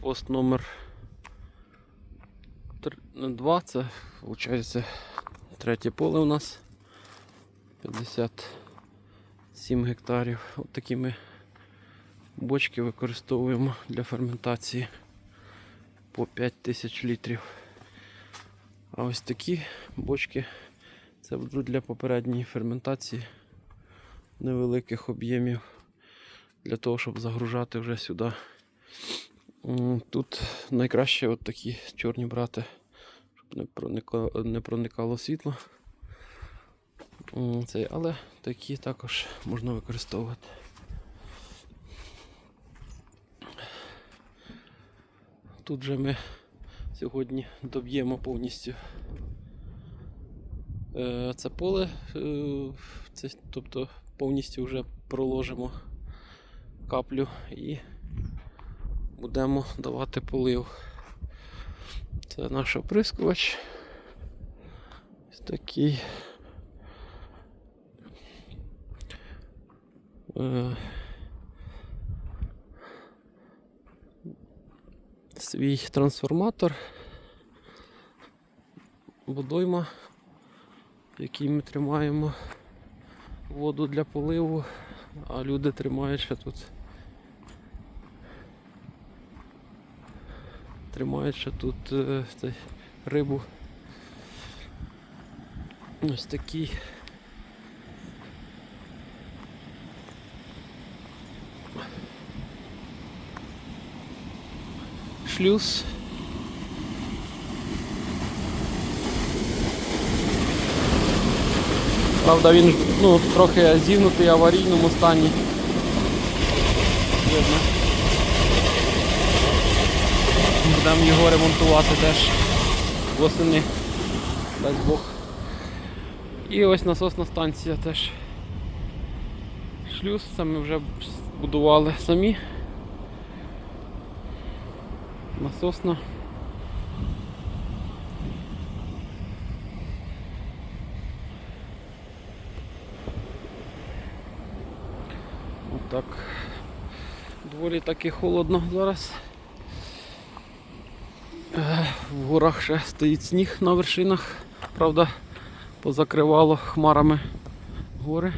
Пост номер 2, це виходить третє поле у нас. 57 гектарів. От такі ми бочки використовуємо для ферментації по 5 тисяч літрів. А ось такі бочки це будуть для попередньої ферментації невеликих об'ємів для того, щоб загружати вже сюди. Тут найкраще от такі чорні брати, щоб не проникало, не проникало світло. М, Цей, але такі також можна використовувати. Тут же ми сьогодні доб'ємо повністю е, це поле, е, це, тобто повністю вже проложимо каплю і будемо давати полив. Це наш оприскувач. Ось такий. Е, свій трансформатор, водойма, в якій ми тримаємо воду для поливу, а люди тримають ще тут. Тримають тут е, цей, рибу. Ось такий. Шлюз. Правда, він ну, трохи зігнутий в аварійному стані. Видно. Будемо його ремонтувати теж восени, дасть Бог. І ось насосна станція теж. Шлюз, це ми вже будували самі. Насосна. Отак. Доволі таки холодно зараз. В горах ще стоїть сніг на вершинах, правда, позакривало хмарами гори.